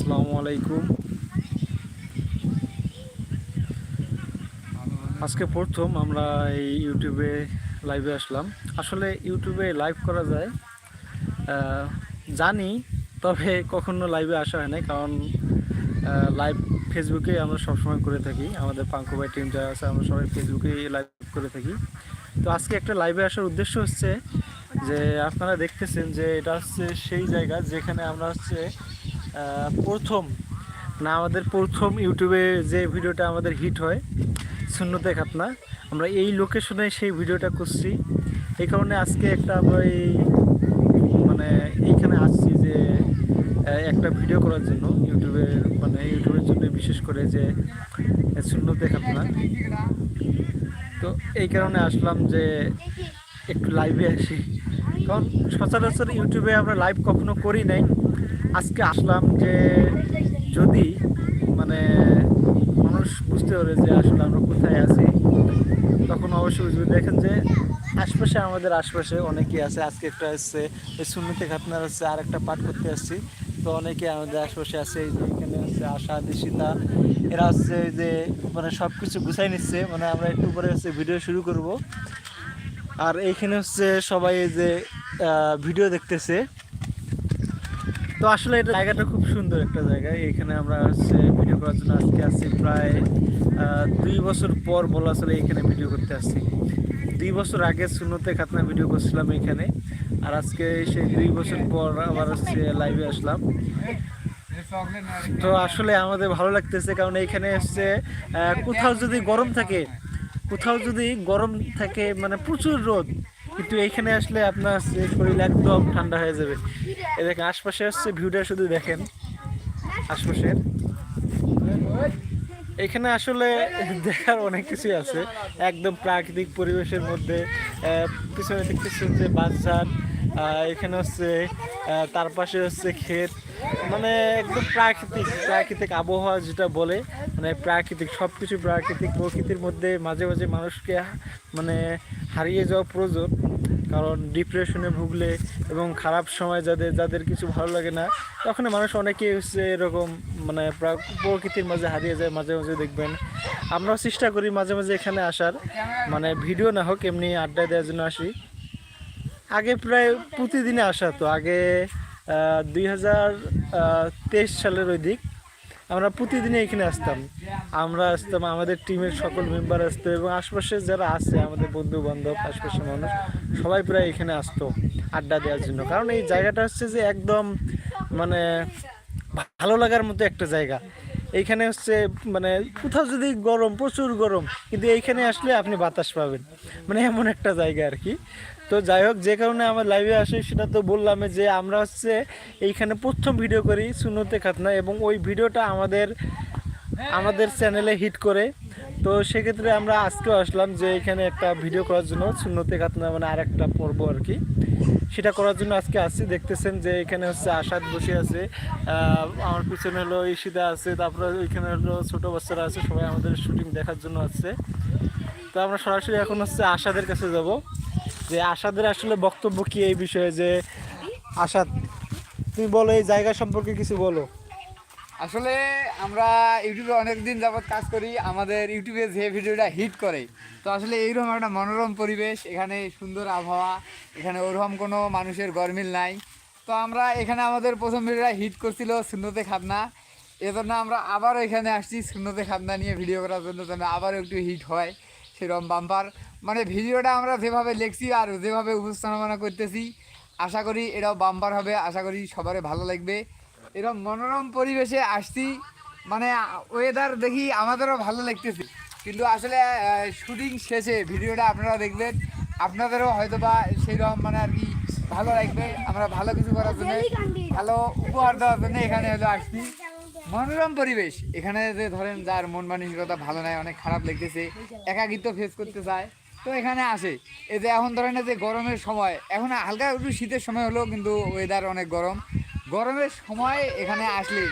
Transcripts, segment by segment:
আসসালামু আলাইকুম। আজকে প্রথম আমরা এই ইউটিউবে লাইভে আসলাম। আসলে ইউটিউবে লাইভ করা যায় জানি, তবে কখনো লাইভে আসা হয় না কারণ লাইভ ফেসবুকে আমরা সবসময় করে থাকি। আমাদের পাঙ্কুবাই টিম যারা আছে, আমরা সবাই ফেসবুকেই লাইভ করে থাকি। তো আজকে একটা লাইভে আসার উদ্দেশ্য হচ্ছে যে, আপনারা দেখতেছেন যে, এটা হচ্ছে সেই জায়গা যেখানে আমরা হচ্ছে প্রথম, না, আমাদের প্রথম ইউটিউবে যে ভিডিওটা আমাদের হিট হয় শূন্য শূন্যতে খাতনা আমরা এই লোকেশনে সেই ভিডিওটা করছি। এই কারণে আজকে একটা আমরা এই মানে এইখানে আসছি যে একটা ভিডিও করার জন্য ইউটিউবে মানে ইউটিউবের জন্য বিশেষ করে যে শূন্য শূন্যতে খাতনা তো এই কারণে আসলাম যে, একটু লাইভে আসি। কারণ সচরাচর ইউটিউবে আমরা লাইভ কখনো করি নাই। আজকে আসলাম যে যদি মানে মানুষ বুঝতে পারে যে আসলে আমরা কোথায় আছি, তখন অবশ্যই বুঝবে। দেখেন যে আশপাশে আমাদের আশপাশে অনেকেই আছে, আজকে একটা আসছে এই সুন্নতে খাতনার হচ্ছে আর একটা পাঠ করতে আসছি। তো অনেকে আমাদের আশপাশে আছে, এই যে এখানে হচ্ছে আশা, দিশিতা, এরা হচ্ছে এই যে মানে সব কিছু গুছাই নিচ্ছে মানে আমরা একটু পরে হচ্ছে ভিডিও শুরু করব। আর এইখানে হচ্ছে সবাই এই যে ভিডিও দেখতেছে। তো আসলে এটা জায়গাটা খুব সুন্দর একটা জায়গা। এখানে আমরা হচ্ছে ভিডিও করার জন্য আজকে আসছি প্রায় দুই বছর পর বলা চলে এখানে ভিডিও করতে আসছি। দুই বছর আগে শূন্যতে খাতনা ভিডিও করছিলাম এখানে। আর আজকে সেই দুই বছর পর আবার হচ্ছে লাইভে আসলাম। তো আসলে আমাদের ভালো লাগতেছে কারণ এইখানে হচ্ছে কোথাও যদি গরম থাকে, কোথাও যদি গরম থাকে মানে প্রচুর রোদ। কিন্তু এইখানে আসলে আপনার শরীর একদম ঠান্ডা হয়ে যাবে। এ দেখেন আশপাশে আসছে ভিউটা শুধু দেখেন আশপাশের। এখানে আসলে দেখার অনেক কিছুই আছে। একদম প্রাকৃতিক পরিবেশের মধ্যে পিছনে দেখতেছেন যে আহ, এখানে হচ্ছে তার পাশে হচ্ছে ক্ষেত। মানে একদম প্রাকৃতিক প্রাকৃতিক আবহাওয়া যেটা বলে মানে প্রাকৃতিক সব কিছু প্রাকৃতিক প্রকৃতির মধ্যে মাঝে মাঝে মানুষকে মানে হারিয়ে যাওয়া প্রয়োজন। কারণ ডিপ্রেশনে ভুগলে এবং খারাপ সময় যাদের যাদের কিছু ভালো লাগে না, তখন মানুষ অনেকেই হচ্ছে এরকম মানে প্রকৃতির মাঝে হারিয়ে যায়, মাঝে মাঝে দেখবেন। আমরাও চেষ্টা করি মাঝে মাঝে এখানে আসার। মানে ভিডিও না হোক, এমনি আড্ডা দেওয়ার জন্য আসি। আগে প্রায় প্রতিদিনে আসা তো, আগে দুই হাজার তেইশ সালের ওই দিক আমরা প্রতিদিনে এখানে আসতাম। আমরা আসতাম, আমাদের টিমের সকল মেম্বার আসতো এবং আশপাশে যারা আছে, আমাদের বন্ধু বান্ধব আশপাশের মানুষ, সবাই প্রায় এখানে আসতো আড্ডা দেওয়ার জন্য। কারণ এই জায়গাটা হচ্ছে যে একদম মানে ভালো লাগার মতো একটা জায়গা। এইখানে হচ্ছে মানে কোথাও যদি গরম, প্রচুর গরম, কিন্তু এইখানে আসলে আপনি বাতাস পাবেন। মানে এমন একটা জায়গা আর কি। তো যাই হোক, যে কারণে আমার লাইভে আসে, সেটা তো বললাম যে আমরা হচ্ছে এইখানে প্রথম ভিডিও করি সুনতে খাতনা, এবং ওই ভিডিওটা আমাদের আমাদের চ্যানেলে হিট করে। তো সেক্ষেত্রে আমরা আজকেও আসলাম যে এখানে একটা ভিডিও করার জন্য, সুন্নতে খাতনা মানে আর একটা পর্ব আর কি। সেটা করার জন্য আজকে আসছি, দেখতেছেন যে এখানে হচ্ছে আশাদ বসে আছে আমার পিছনে হলো ঈশিতা আছে, তারপরে ওইখানে হলো ছোটো বাচ্চারা আছে, সবাই আমাদের শুটিং দেখার জন্য আসছে। তো আমরা সরাসরি এখন হচ্ছে আশাদের কাছে যাব, যে আশাদের আসলে বক্তব্য কি এই বিষয়ে, যে আশাদ তুমি বলো এই জায়গা সম্পর্কে কিছু বলো। আসলে আমরা ইউটিউবে অনেক দিন যাবৎ কাজ করি, আমাদের ইউটিউবে যে ভিডিওটা হিট করে, তো আসলে এইরকম একটা মনোরম পরিবেশ, এখানে সুন্দর আবহাওয়া, এখানে ওরকম কোনো মানুষের গরমিল নাই। তো আমরা এখানে আমাদের প্রথম ভিডিওটা হিট করছিল শূন্যতে খাবনা। এজন্য আমরা আবার এখানে আসছি শূন্যতে খাবনা নিয়ে ভিডিও করার জন্য যেন আবারও একটু হিট হয় সেরকম বাম্পার মানে ভিডিওটা আমরা যেভাবে লিখছি আর যেভাবে উপস্থাপনা করতেছি, আশা করি এটাও বাম্পার হবে, আশা করি সবারই ভালো লাগবে। এরকম মনোরম পরিবেশে আসছি। মানে ওয়েদার দেখি আমাদেরও ভালো লাগতেছে। কিন্তু আসলে শুটিং শেষে ভিডিওটা আপনারা দেখবেন, আপনাদেরও হয়তো বা সেইরকম মানে আর কি ভালো লাগবে। আমরা ভালো কিছু করার জন্য, ভালো উপহার দেওয়ার জন্য এখানে হয়তো আসছি। মনোরম পরিবেশ। এখানে যে ধরেন, যার মন মানসিকতা ভালো নাই, অনেক খারাপ লাগতেছে, একাকিত্ব ফেস করতে চায়, তো এখানে আসে। এই যে এখন ধরেন যে গরমের সময়, এখন হালকা একটু শীতের সময় হলো কিন্তু ওয়েদার অনেক গরম। গরমের সময় এখানে আসলে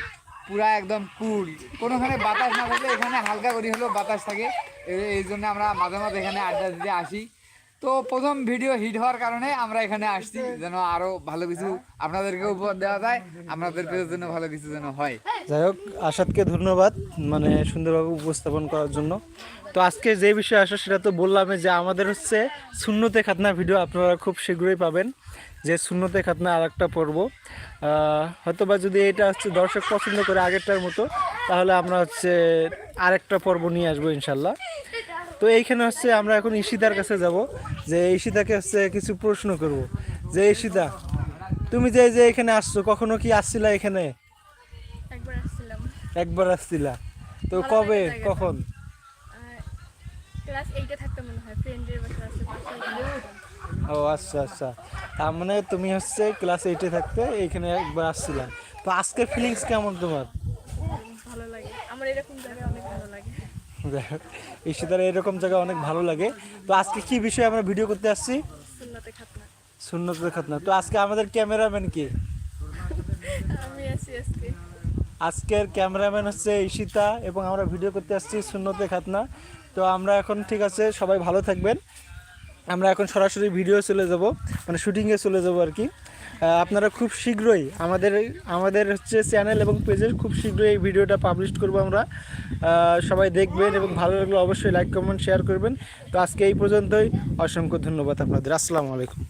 পুরা একদম কুল। কোনোখানে বাতাস না থাকলে এখানে হালকা করে হলেও বাতাস থাকে। এই জন্য আমরা মাঝে মাঝে এখানে আড্ডা দিতে আসি। তো প্রথম ভিডিও হিট হওয়ার কারণে আমরা এখানে আসছি, যেন আরও ভালো কিছু আপনাদেরকে উপহার দেওয়া যায়, আপনাদের জন্য ভালো কিছু যেন হয়। যাই হোক, আসাদকে ধন্যবাদ মানে সুন্দরভাবে উপস্থাপন করার জন্য। তো আজকে যে বিষয়ে আসা সেটা তো বললামই যে আমাদের হচ্ছে শূন্যতে খাতনা ভিডিও আপনারা খুব শীঘ্রই পাবেন যে শূন্যতে খাতনা আর একটা পর্ব হয়তোবা যদি এটা হচ্ছে দর্শক পছন্দ করে আগেরটার মতো তাহলে আমরা হচ্ছে আরেকটা পর্ব নিয়ে আসব ইনশাল্লাহ। তো এইখানে হচ্ছে আমরা এখন ঈশিতার কাছে যাব যে ঈশিতাকে হচ্ছে কিছু প্রশ্ন করব। যে ঈশিতা তুমি যে যে এখানে আসছো কখনো কি আসছিলা এখানে? একবার আসছিলাম। আসছিলা। তো কবে? কখন? ক্লাস এইটে থাকতে মনে হয় ফ্রেন্ডের বাসা আছে ও আচ্ছা আচ্ছা। তার মানে তুমি হচ্ছে ক্লাস এইটে থাকতে এইখানে একবার আসছিলা। তো আজকের ফিলিংস কেমন তোমার? ভালো লাগে। আমার এরকম জায়গা অনেক ভালো লাগে। ঈশিতার এরকম জায়গা অনেক ভালো লাগে। তো আজকে কি বিষয়ে আমরা ভিডিও করতে আসছি? সুন্নতে খাতনা। তো আজকে আমাদের ক্যামেরাম্যান কি? আমি আছি আজকে। আজকের ক্যামেরাম্যান হচ্ছে ঈশিতা এবং আমরা ভিডিও করতে আসছি শূন্যতে খাতনা। তো আমরা এখন ঠিক আছে, সবাই ভালো থাকবেন। আমরা এখন সরাসরি ভিডিও চলে যাব মানে শুটিংয়ে চলে যাব আর কি। আপনারা খুব শীঘ্রই আমাদের আমাদের হচ্ছে চ্যানেল এবং পেজের খুব শীঘ্রই এই ভিডিওটা পাবলিশ করব আমরা। সবাই দেখবেন এবং ভালো লাগলে অবশ্যই লাইক কমেন্ট শেয়ার করবেন। তো আজকে এই পর্যন্তই। অসংখ্য ধন্যবাদ আপনাদের। আসসালামু আলাইকুম।